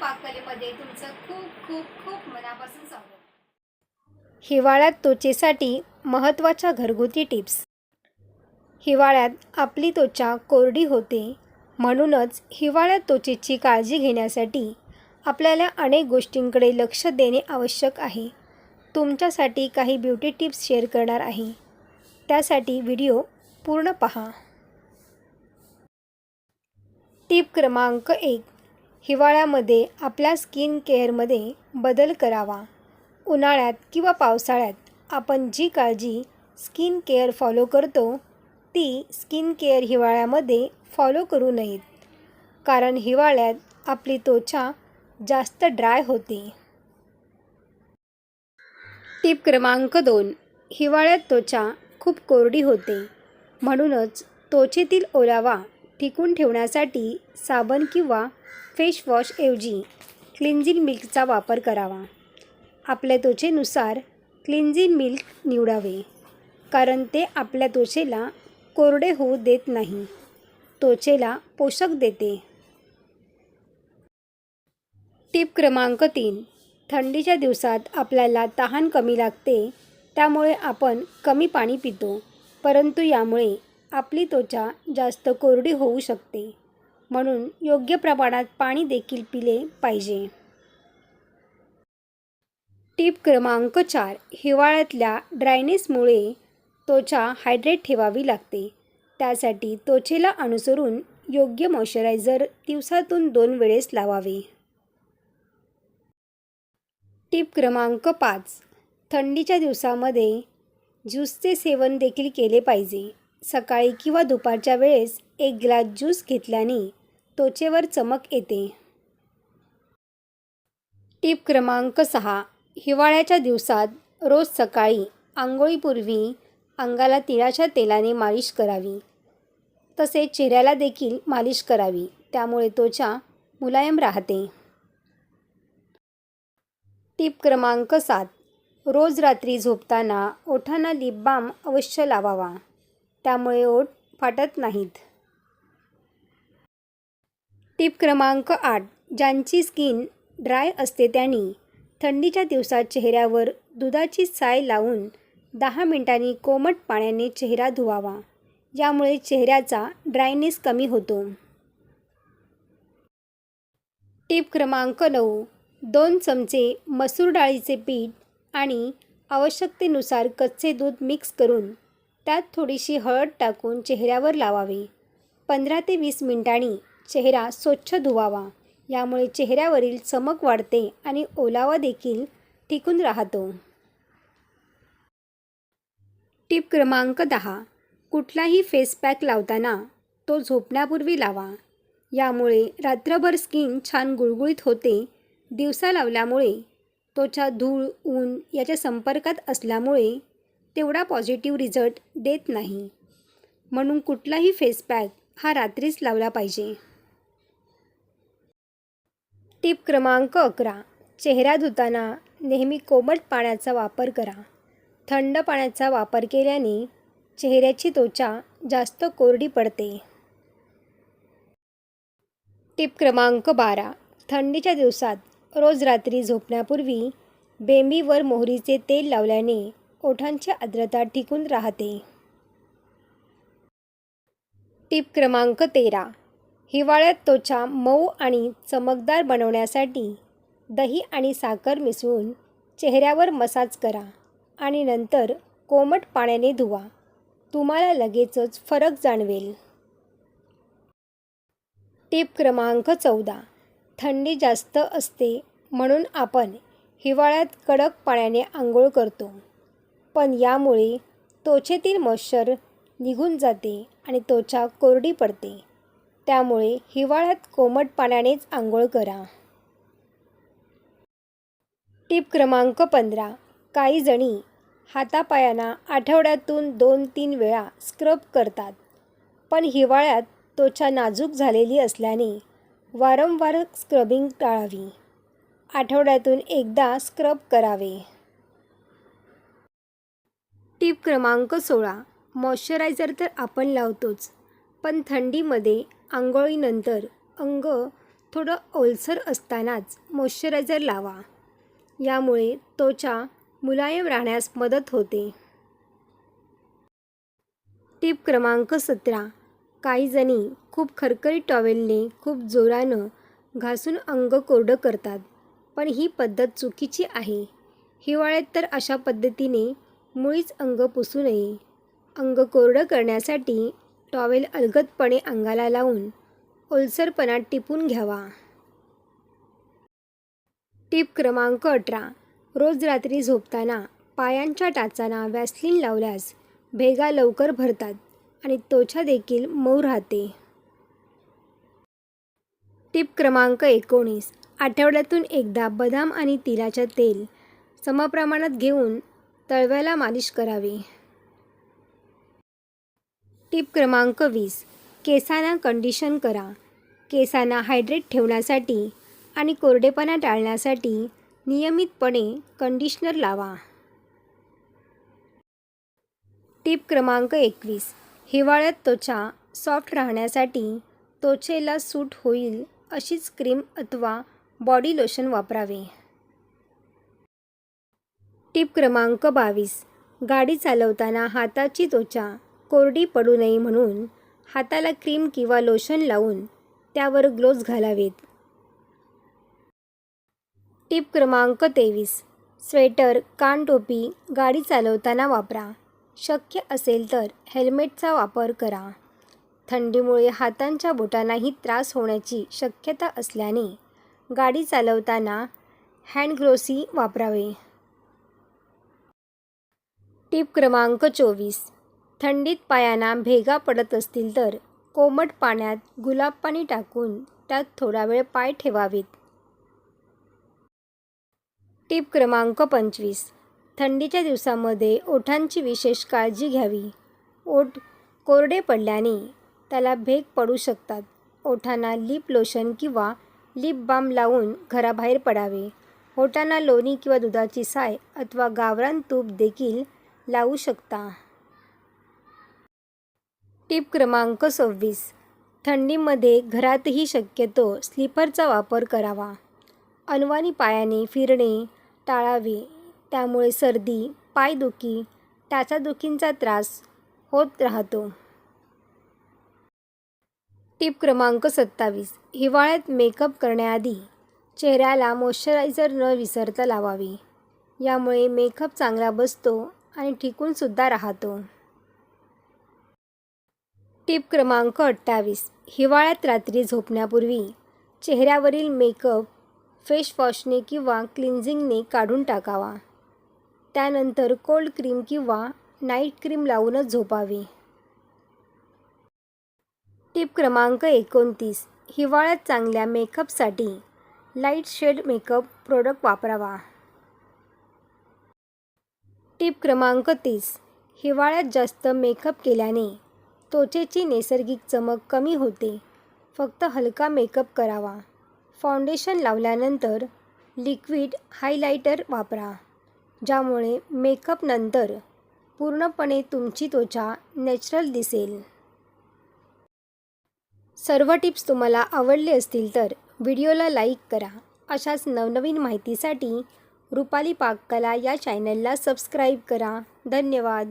पाककलेमध्ये तुमचं खूप खूप खूप मनापासून स्वागत. हिवाळ्यात त्वचेसाठी महत्त्वाच्या घरगुती टिप्स. हिवाळ्यात आपली त्वचा कोरडी होते म्हणूनच हिवाळ्यात त्वचेची काळजी घेण्यासाठी आपल्याला अनेक गोष्टींकडे लक्ष देणे आवश्यक आहे. तुमच्यासाठी काही ब्युटी टिप्स शेअर करणार आहे. त्यासाठी व्हिडिओ पूर्ण पहा. टिप क्रमांक एक. हिवाळ्यामध्ये आपल्या स्किन केअरमध्ये बदल करावा. उन्हाळ्यात किंवा पावसाळ्यात आपण जी काळजी स्किन केअर फॉलो करतो ती स्किन केअर हिवाळ्यामध्ये फॉलो करू नयेत. कारण हिवाळ्यात आपली त्वचा जास्त ड्राय होते. टिप क्रमांक दोन. हिवाळ्यात त्वचा खूप कोरडी होते. म्हणूनच त्वचेतील ओलावा टिकून ठेवण्यासाठी साबण किंवा फेशवॉशऐवजी क्लिन्झिंग मिल्कचा वापर करावा. आपल्या त्वचेनुसार क्लिन्झिंग मिल्क निवडावे कारण ते आपल्या त्वचेला कोरडे होऊ देत नाही. त्वचेला पोषक देते. टिप क्रमांक तीन. थंडीच्या दिवसात आपल्याला तहान कमी लागते त्यामुळे आपण कमी पाणी पितो परंतु यामुळे आपली त्वचा जास्त कोरडी होऊ शकते. म्हणून योग्य प्रमाणात पाणी देखील पिले पाहिजे. टिप क्रमांक चार. हिवाळ्यातल्या ड्रायनेसमुळे त्वचा हायड्रेट ठेवावी लागते. त्यासाठी त्वचेला अनुसरून योग्य मॉइश्चरायझर दिवसातून दोन वेळेस लावावे. टिप क्रमांक पाच. थंडीच्या दिवसामध्ये ज्यूसचे सेवन देखील केले पाहिजे. सकाळी किंवा दुपारच्या वेळेस एक ग्लास ज्यूस घेतल्याने त्वचेवर चमक येते. टिप क्रमांक सहा. हिवाळ्याच्या दिवसात रोज सकाळी आंघोळीपूर्वी अंगाला तिळाच्या तेलाने मालिश करावी. तसेच चेहऱ्याला देखील मालिश करावी. त्यामुळे त्वचा मुलायम राहते. टिप क्रमांक सात. रोज रात्री झोपताना ओठांना लिप बाम अवश्य लावावा. त्यामुळे ओठ फाटत नाहीत. टिप क्रमांक आठ. ज्यांची स्किन ड्राय असते त्यांनी थंडीच्या दिवसात चेहऱ्यावर दुधाची साय लावून दहा मिनिटांनी कोमट पाण्याने चेहरा धुवावा. यामुळे चेहऱ्याचा ड्रायनेस कमी होतो. टिप क्रमांक नऊ. दोन चमचे मसूर डाळीचे पीठ आणि आवश्यकतेनुसार कच्चे दूध मिक्स करून त्यात थोडीशी हळद टाकून चेहऱ्यावर लावावे. पंधरा ते वीस मिनिटांनी चेहरा स्वच्छ धुवावा. यामुळे चेहऱ्यावरील चमक वाढते आणि ओलावा देखील टिकून राहतो. टिप क्रमांक दहा. कुठलाही फेस पॅक लावताना तो झोपण्यापूर्वी लावा. यामुळे रात्रभर स्किन छान गुळगुळीत होते. दिवसा लावल्यामुळे त्वचा धूळ ऊन याच्या संपर्कात असल्यामुळे तेवढा पॉझिटिव्ह रिझल्ट देत नाही. म्हणून कुठलाही फेस पॅक हा रात्रीच लावला पाहिजे. टिप क्रमांक अकरा. चेहरा धुताना नेहमी कोमट पाण्याचा वापर करा. थंड पाण्याचा वापर केल्याने चेहऱ्याची त्वचा जास्त कोरडी पडते. टिप क्रमांक बारा. थंडीच्या दिवसात रोज रात्री झोपण्यापूर्वी बेंबीवर मोहरीचे तेल लावल्याने ओठांची आर्द्रता टिकून राहते. टिप क्रमांक तेरा. हिवाळ्यात त्वचा मऊ आणि चमकदार बनवण्यासाठी दही आणि साखर मिसळून चेहऱ्यावर मसाज करा आणि नंतर कोमट पाण्याने धुवा. तुम्हाला लगेचच फरक जाणवेल. टिप क्रमांक चौदा. थंडी जास्त असते म्हणून आपण हिवाळ्यात कडक पाण्याने आंघोळ करतो. पण यामुळे त्वचेतील मॉइश्चर निघून जाते आणि त्वचा कोरडी पडते. त्यामुळे हिवाळ्यात कोमट पाण्यानेच आंघोळ करा. टिप क्रमांक पंधरा. काही जणी हातापायांना आठवड्यातून दोन तीन वेळा स्क्रब करतात पण हिवाळ्यात त्वचा नाजूक झालेली असल्याने वारंवार स्क्रबिंग टाळावी. आठवड्यातून एकदा स्क्रब करावे. टिप क्रमांक सोळा. मॉइश्चरायझर तर आपण लावतोच. पण थंडीमध्ये आंघोळीनंतर अंग थोडं ओलसर असतानाच मॉइश्चरायझर लावा. यामुळे त्वचा मुलायम राहण्यास मदत होते. टिप क्रमांक सतरा. काही जणी खूप खरकरी टॉवेलने खूप जोरानं घासून अंग कोरडं करतात. पण ही पद्धत चुकीची आहे. हिवाळ्यात तर अशा पद्धतीने मुळीच अंग पुसू नये. अंग कोरडं करण्यासाठी टॉवेल अलगदपणे अंगाला लावून ओलसरपणा टिपून घ्यावा. टिप क्रमांक अठरा. रोज रात्री झोपताना पायांच्या टाचांना वॅसलीन लावल्यास भेगा लवकर भरतात आणि त्वचा देखील मऊ राहते. टिप क्रमांक एकोणीस. आठवड्यातून एकदा बदाम आणि तिलाचं तेल समप्रमाणात घेऊन तळव्याला मालिश करावी. टीप क्रमांक वीस. केसांना कंडिशन करा. केसांना हायड्रेट ठेवण्यासाठी आणि कोरडेपणा टाळण्यासाठी नियमितपणे कंडिशनर लावा. टीप क्रमांक एकवीस. हिवाळ्यात त्वचा सॉफ्ट राहण्यासाठी त्वचेला सूट होईल अशीच क्रीम अथवा बॉडी लोशन वापरावे. टिप क्रमांक बावीस. गाडी चालवताना हाताची त्वचा कोरडी पडू नये म्हणून हाताला क्रीम किंवा लोशन लावून त्यावर ग्लोव्ज घालावेत. टिप क्रमांक तेवीस. स्वेटर कानटोपी गाडी चालवताना वापरा. शक्य असेल तर हेल्मेटचा वापर करा. थंडीमुळे हातांच्या बोटांनाही त्रास होण्याची शक्यता असल्याने गाडी चालवताना हँडग्लोसी वापरावे. टीप क्रमांक चोवीस. थंडीत पायांना भेगा पडत असतील तर कोमट पाण्यात गुलाब पाणी टाकून त्यात थोडा वेळ पाय ठेवावेत. टीप क्रमांक पंचवीस. थंडीच्या दिवसामध्ये ओठांची विशेष काळजी घ्यावी. ओठ कोरडे पडल्याने त्याला भेग पडू शकतात. ओठांना लिप लोशन किंवा लिप बाम लावून घराबाहेर पडावे. ओठांना लोणी किंवा दुधाची साय अथवा गावरान तूप देखील लावू शकता. टिप क्रमांक सव्वीस. थंडीमध्ये घरातही शक्यतो स्लीपरचा वापर करावा. अनवानी पायाने फिरणे टाळावे त्यामुळे सर्दी पायदुखी टाचादुखींचा त्रास होत राहतो. टिप क्रमांक सत्तावीस. हिवाळ्यात मेकअप करण्याआधी चेहऱ्याला मॉइश्चरायझर न विसरता लावावे. यामुळे मेकअप चांगला बसतो आणि टिकूनसुद्धा राहतो. टिप क्रमांक अठ्ठावीस. हिवाळ्यात रात्री झोपण्यापूर्वी चेहऱ्यावरील मेकअप फेस वॉशने किंवा क्लिन्झिंगने काढून टाकावा. त्यानंतर कोल्ड क्रीम किंवा नाईट क्रीम लावूनच झोपावे. टिप क्रमांक एकोणतीस. हिवाळ्यात चांगल्या मेकअपसाठी लाइट शेड मेकअप प्रोडक्ट वापरावा. टिप क्रमांक तीस. हिवाळ्यात जास्त मेकअप केल्याने त्वचेची नैसर्गिक चमक कमी होते. फक्त हलका मेकअप करावा. फाउंडेशन लावल्यानंतर लिक्विड हायलायटर वापरा ज्यामुळे मेकअप नंतर पूर्णपणे तुमची त्वचा नॅचरल दिसेल. सर्व टिप्स तुम्हाला आवडले असतील तर व्हिडिओला लाईक करा. अशाच नवनवीन माहितीसाठी रुपाली पाककला या चॅनलला सबस्क्राईब करा. धन्यवाद.